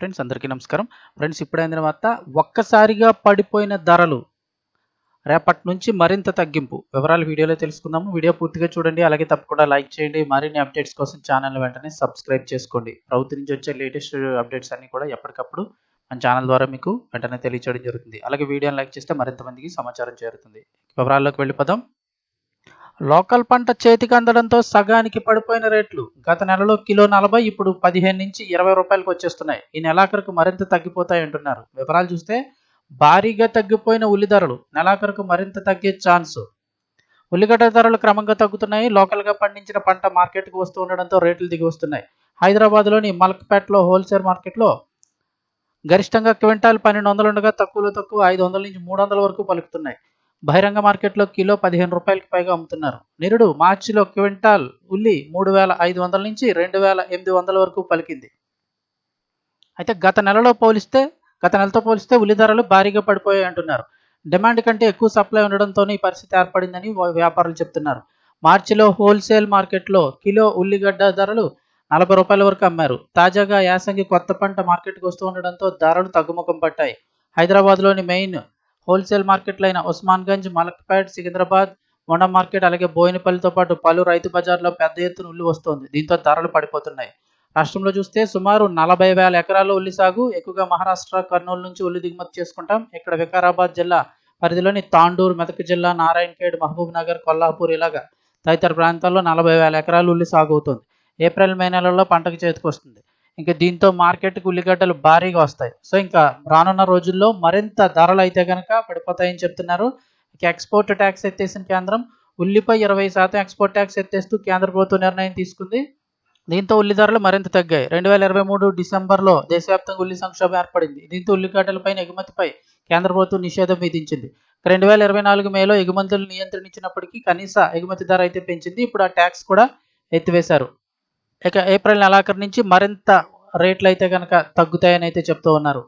Friends అందరికీ నమస్కారం. Friends ఇప్పుడైన తర్వాత ఒక్కసారిగా పడిపోయిన ధరలు. రేపటి నుంచి మరింత తగ్గింపు. వివరాలు వీడియోలో తెలుసుకుందాము. వీడియో పూర్తిగా చూడండి. అలాగే తప్పకుండా లైక్ చేయండి. మరిన్ని అప్డేట్స్ కోసం ఛానల్ వెంటనే సబ్స్క్రైబ్ చేసుకోండి. ప్రభుత్వం నుంచి వచ్చే లేటెస్ట్ అప్డేట్స్ అన్ని కూడా ఎప్పటికప్పుడు మన ఛానల్ ద్వారా మీకు వెంటనే తెలియచేయడం జరుగుతుంది. అలాగే వీడియోని లైక్ చేస్తే మరింత మందికి సమాచారం చేరుతుంది. వివరాల్లోకి వెళ్ళిపోదాం. లోకల్ పంట చేతికి అందడంతో సగానికి పడిపోయిన రేట్లు. గత నెలలో కిలో నలభై ఇప్పుడు పదిహేను నుంచి ఇరవై రూపాయలకు వచ్చేస్తున్నాయి. ఈ నెలాఖరుకు మరింత తగ్గిపోతాయి అంటున్నారు. వివరాలు చూస్తే భారీగా తగ్గిపోయిన ఉల్లి ధరలు నెలాఖరుకు మరింత తగ్గే ఛాన్స్. ఉల్లిగడ్డ ధరలు క్రమంగా తగ్గుతున్నాయి. లోకల్గా పండించిన పంట మార్కెట్కు వస్తూ ఉండడంతో రేట్లు దిగి వస్తున్నాయి. హైదరాబాద్లోని మలక్పేటలో హోల్సేల్ మార్కెట్లో గరిష్టంగా క్వింటాల్ పన్నెండు వందలు ఉండగా తక్కువలో తక్కువ ఐదు వందల నుంచి మూడు వందల వరకు పలుకుతున్నాయి. బహిరంగ మార్కెట్లో కిలో పదిహేను రూపాయలకు పైగా అమ్ముతున్నారు. నిరుడు మార్చిలో క్వింటాల్ ఉల్లి మూడు వేల ఐదు వందల నుంచి రెండు వేల ఎనిమిది వందల వరకు పలికింది. అయితే గత నెలలో పోలిస్తే గత నెలతో పోలిస్తే ఉల్లి ధరలు భారీగా పడిపోయాయి అంటున్నారు. డిమాండ్ కంటే ఎక్కువ సప్లై ఉండడంతోనే ఈ పరిస్థితి ఏర్పడిందని వ్యాపారులు చెప్తున్నారు. మార్చిలో హోల్సేల్ మార్కెట్లో కిలో ఉల్లిగడ్డ ధరలు నలభై రూపాయల వరకు అమ్మారు. తాజాగా యాసంగి కొత్త పంట మార్కెట్కి వస్తూ ఉండడంతో ధరలు తగ్గుముఖం పట్టాయి. హైదరాబాద్లోని మెయిన్ హోల్సేల్ మార్కెట్లైన ఉస్మాన్గంజ్ మలక్పేట్ సికింద్రాబాద్ మొండ మార్కెట్ అలాగే బోయినపల్లితో పాటు పలు రైతు బజార్లో పెద్ద ఎత్తున ఉల్లి వస్తోంది. దీంతో ధరలు పడిపోతున్నాయి. రాష్ట్రంలో చూస్తే సుమారు నలభై వేల ఎకరాల్లో ఉల్లి సాగు ఎక్కువగా మహారాష్ట్ర కర్నూలు నుంచి ఉల్లి దిగుమతి చేసుకుంటాం. ఇక్కడ వికారాబాద్ జిల్లా పరిధిలోని తాండూరు మెదక్ జిల్లా నారాయణఖేడ్ మహబూబ్ నగర్ కొల్లాపూర్ ఇలాగా తదితర ప్రాంతాల్లో నలభై వేల ఎకరాలు ఉల్లి సాగు అవుతుంది. ఏప్రిల్ మే నెలలో పంటకు చేతికి వస్తుంది. ఇంకా దీంతో మార్కెట్కి ఉల్లిగడ్డలు భారీగా వస్తాయి. సో ఇంకా రానున్న రోజుల్లో మరింత ధరలు అయితే కనుక పడిపోతాయని చెప్తున్నారు. ఇక ఎక్స్పోర్ట్ ట్యాక్స్ ఎత్తేసిన కేంద్రం ఉల్లిపై ఇరవై శాతం ఎక్స్పోర్ట్ ట్యాక్స్ ఎత్తేస్తూ కేంద్ర ప్రభుత్వం నిర్ణయం తీసుకుంది. దీంతో ఉల్లి ధరలు మరింత తగ్గాయి. రెండు వేల ఇరవై మూడు డిసెంబర్లో దేశవ్యాప్తంగా ఉల్లి సంక్షోభం ఏర్పడింది. దీంతో ఉల్లిగడ్డలపైన ఎగుమతిపై కేంద్ర ప్రభుత్వం నిషేధం విధించింది. రెండు వేల ఇరవై నాలుగు మేలో ఎగుమతులు నియంత్రించినప్పటికీ కనీస ఎగుమతి ధర అయితే పెంచింది. ఇప్పుడు ఆ ట్యాక్స్ కూడా ఎత్తివేశారు. ఇక ఏప్రిల్ నెలాఖరు నుంచి మరింత రేట్లు అయితే కనుక తగ్గుతాయని అయితే చెప్తూ ఉన్నారు.